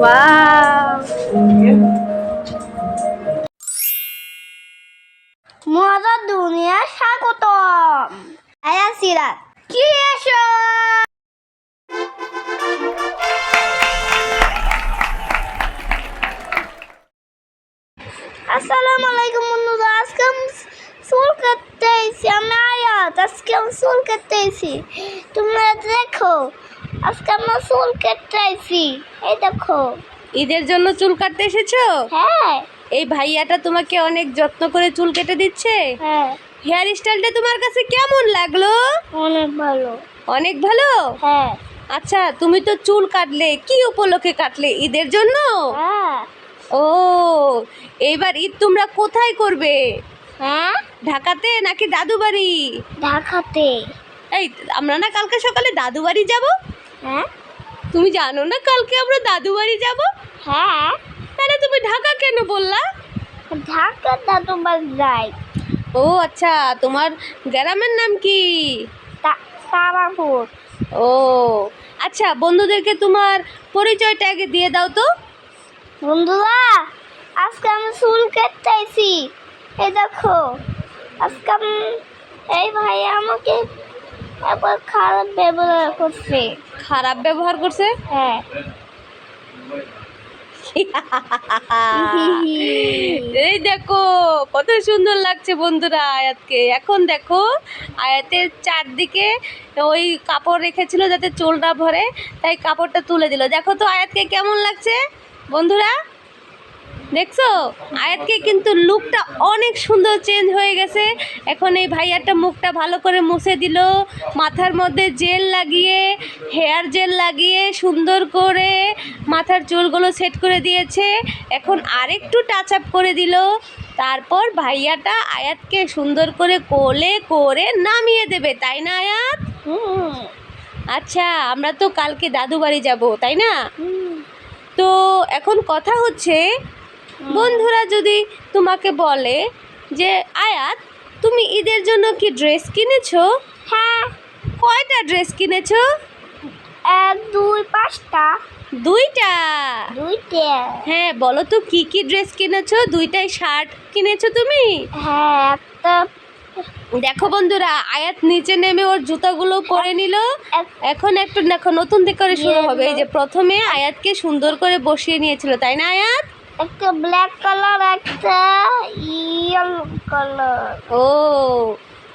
Wow মজা দুনিয়া, স্বাগতম। আয়া সিরাত কি এসো? আসসালামু আলাইকুম বন্ধুরা, আজকে চুল কাটতে আমি আয়াত, আজকে আমি চুল কাটতে তোমরা দেখো আজকে আমরা চুল কাটতে এই দেখো। ঈদের জন্য চুল কাটতে এসেছ? হ্যাঁ। এই ভাইয়াটা তোমাকে অনেক যত্ন করে চুল কেটে দিচ্ছে? হ্যাঁ। হেয়ার স্টাইলটা তোমার কাছে কেমন লাগল? অনেক ভালো। অনেক ভালো? হ্যাঁ। আচ্ছা তুমি তো চুল কাটলে কি উপলক্ষে কাটলে ঈদের জন্য? হ্যাঁ। ও এইবার ঈদ তোমরা কোথায় করবে? হ্যাঁ? ঢাকাতে নাকি দাদু বাড়ি ঢাকাতে। এই আমরা না কালকে সকালে দাদু বাড়ি যাব? হ্যাঁ? তুমি জানো না কালকে আমরা দাদু বাড়ি যাব? হ্যাঁ। তাহলে তুমি ঢাকা কেন বললা? ঢাকা দাদু বাড়ি যাই। ও আচ্ছা তোমার গ্রামের নাম কি? তারাপুর। ও আচ্ছা বন্ধুদেরকে তোমার পরিচয়টা আগে দিয়ে দাও তো। বন্ধুরা আজকে আমি চুল কাটতে আইছি এই দেখো আজকে এই ভাই আমাকে একবার খারাপ ব্যবহার করছে। খারাপ ব্যবহার করছে? হ্যাঁ। এই দেখো কত সুন্দর লাগছে বন্ধুরা আয়াতকে। এখন দেখো আয়াতের চারদিকে ওই কাপড় রেখেছিল যাতে চোল না ভরে তাই কাপড়টা তুলে দিল। দেখো তো আয়াতকে কেমন লাগছে বন্ধুরা? দেখছ? আয়াতকে কিন্তু লুকটা অনেক সুন্দর চেঞ্জ হয়ে গেছে। এখন এই ভাইয়াটা মুখটা ভালো করে মুছে দিল। মাথার মধ্যে জেল লাগিয়ে হেয়ার জেল লাগিয়ে সুন্দর করে মাথার চুলগুলো সেট করে দিয়েছে। এখন আরেকটু টাচ আপ করে দিল। তারপর ভাইয়াটা আয়াতকে সুন্দর করে কোলে করে নামিয়ে দেবে। তাই না আয়াত? আচ্ছা আমরা তো কালকে দাদু বাড়ি যাব তাই না? তো এখন কথা হচ্ছে বন্ধুরা যদি তোমাকে বলে যে আয়াত তুমি ঈদের জন্য কি ড্রেস কিনেছো? হ্যাঁ। কয়টা ড্রেস কিনেছো? এক দুই পাঁচটা। দুইটা? দুইটা। হ্যাঁ বলো তো কি কি ড্রেস কিনেছো? দুইটাই শার্ট কিনেছো তুমি? হ্যাঁ একটা দেখো বন্ধুরা আয়াত নিচে নেমে ওর জুতাগুলো পরে নিল। এখন একটু দেখো নতুন করে শুরু হবে। এই যে প্রথমে আয়াতকে সুন্দর করে বসিয়ে নিয়েছিল তাই না আয়াত? একটা ব্ল্যাক কালার একটা ইয়েলো কালার ও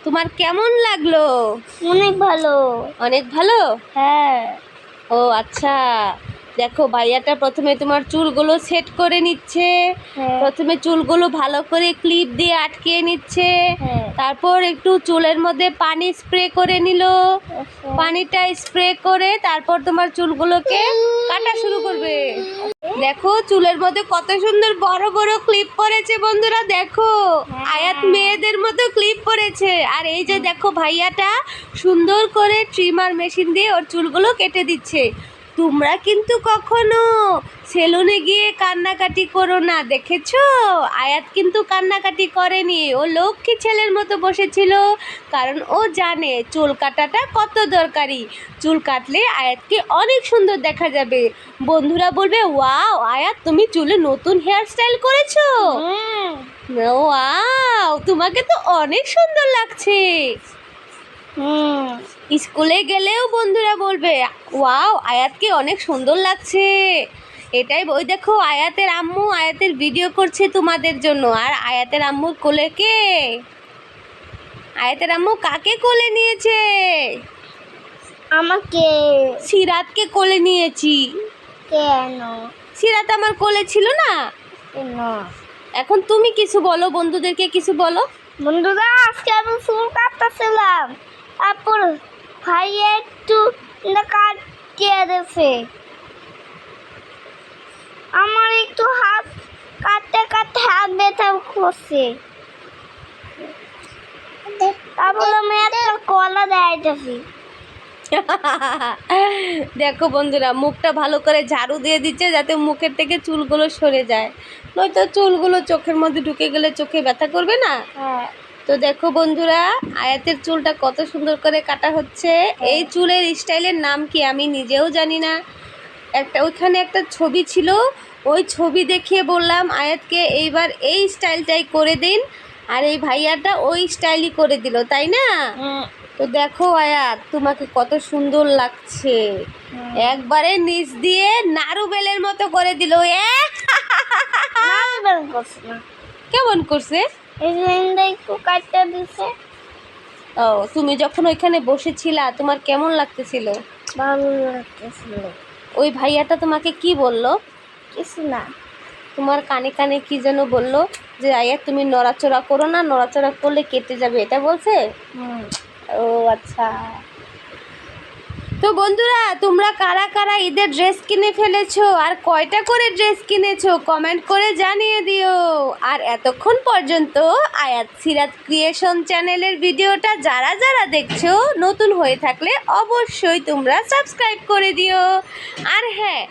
তোমার কেমন লাগল? অনেক ভালো। অনেক ভালো? হ্যাঁ। ও আচ্ছা। দেখো ভাইয়াটা প্রথমে তোমার চুলগুলো সেট করে নিচ্ছে। হ্যাঁ। প্রথমে চুলগুলো ভালো করে ক্লিপ দিয়ে আটকে নিচ্ছে। হ্যাঁ। তারপর একটু চুলের মধ্যে পানি স্প্রে করে নিল। পানিটা স্প্রে করে তারপর তোমার চুলগুলোকে কাটা শুরু করবে। দেখো চুলের মধ্যে কত সুন্দর বড় বড় ক্লিপ পড়েছে বন্ধুরা দেখো। আয়াত মেয়েদের মতো ক্লিপ পড়েছে। আর এই যে দেখো ভাইয়াটা সুন্দর করে ট্রিমার মেশিন দিয়ে ওর চুলগুলো কেটে দিচ্ছে। তোমরা কিন্তু কখনো সেলুনে গিয়ে কান্নাকাটি করো না দেখেছ? আয়াত কিন্তু কান্নাকাটি করেনি। ও লক্ষ্মী ছেলের মতো বসেছিল কারণ ও জানে চুল কাটাটা কত দরকারি। চুল কাটলে আয়াতকে অনেক সুন্দর দেখা যাবে। বন্ধুরা বলবে ওয়াও আয়াত তুমি চুলে নতুন হেয়ার স্টাইল করেছ ওয়াও তোমাকে তো অনেক সুন্দর লাগছে। হুম। স্কুলে গেলেও বন্ধুরা বলবে ওয়াও আয়াতকে অনেক সুন্দর লাগছে। এটাই ওই দেখো আয়াতের আম্মু আয়াতের ভিডিও করছে তোমাদের জন্য। আর আয়াতের আম্মুর কোলে কে? আয়াতের আম্মু কাকে কোলে নিয়েছে? আমাকে। সিরাতকে কোলে নিয়েছি। কেন? সিরাত আমার কোলে ছিল না? কেন? এখন তুমি কিছু বলো বন্ধুদেরকে কিছু বলো। বন্ধুরা আজকে আমি চুল কাটতেছিলাম। তারপর ভাই একটু কাটিয়ে দিয়েছে আমার একটু হাত কাটতে কাটতে হাত ব্যথা করছে। তারপর আমি একটা কলা দেখাইতেছি। দেখো বন্ধুরা মুখটা ভালো করে ঝাড়ু দিয়ে দিচ্ছে যাতে মুখের থেকে চুলগুলো সরে যায়। নয়তো চুলগুলো চোখের মধ্যে ঢুকে গেলে চোখে ব্যথা করবে না? হ্যাঁ। তো দেখো বন্ধুরা আয়াতের চুলটা কত সুন্দর করে কাটা হচ্ছে। এই চুলের স্টাইলের নাম কি আমি নিজেও জানি না। একটা ওইখানে একটা ছবি ছিল ওই ছবি দেখিয়ে বললাম আয়াতকে এইবার এই স্টাইলটাই করে দিন। আর এই ভাইয়াটা ওই স্টাইলই করে দিল তাই না? তো দেখো আয়াত তোমাকে কত সুন্দর লাগছে। একবারে নিচ দিয়ে নারুবেলের মতো করে দিল কেমন করছে? কাটতে দিছে ও তুমি যখন ওইখানে বসেছিলা তোমার কেমন লাগতেছিল? ভালো লাগতেছিল ওই ভাইয়াটা তোমাকে কি বলল? কিছু না তোমার কানে কানে কি যেন বলল যে আয়া তুমি নড়াচড়া করো না নড়াচড়া করলে কেটে যাবে। এটা বলছে? ও আচ্ছা। তো বন্ধুরা, তোমরা কারা কারা ঈদের ড্রেস কিনে ফেলেছো আর কয়টা করে ড্রেস কিনেছো কমেন্ট করে জানিয়ে দিও। আর এতক্ষণ পর্যন্ত আয়াত সিরাত ক্রিয়েশন চ্যানেলের ভিডিওটা যারা যারা দেখছ নতুন হয়ে থাকলে অবশ্যই তোমরা সাবস্ক্রাইব করে দিও। আর হ্যাঁ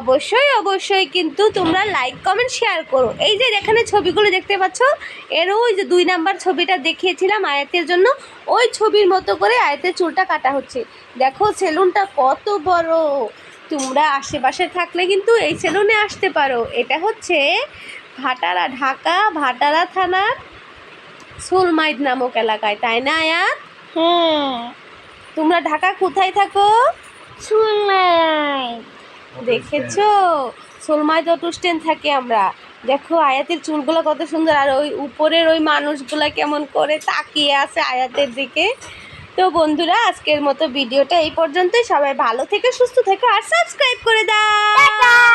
অবশ্যই অবশ্যই কিন্তু তোমরা লাইক, কমেন্ট, শেয়ার করো। এই যে এখানে ছবিগুলো দেখতে পাচ্ছ, এর ওই যে দুই নাম্বার ছবিটা দেখিয়েছিলাম আয়াতের জন্য, ওই ছবির মতো করে আয়াতের চুলটা কাটা হচ্ছে। দেখো সেলুনটা কত বড়? তোমরা আশেপাশে থাকলে কিন্তু এই সেলুনে আসতে পারো। এটা হচ্ছে ভাটারা ঢাকা ভাটারা থানার সুলমাইদ নামক এলাকায় তাই না আয়াত? হ্যাঁ। তোমরা ঢাকা কোথায় থাকো? শুনলাই দেখেছ? সোলমাই অটো স্ট্যান্ড থাকি আমরা। দেখো আয়াতের চুলগুলো কত সুন্দর আর ওই উপরের ওই মানুষগুলো কেমন করে তাকিয়ে আছে আয়াতের দিকে। তো বন্ধুরা, আজকের মতো ভিডিওটা এই পর্যন্তই। সবাই ভালো থেকে, সুস্থ থেকে, আর সাবস্ক্রাইব করে দাও।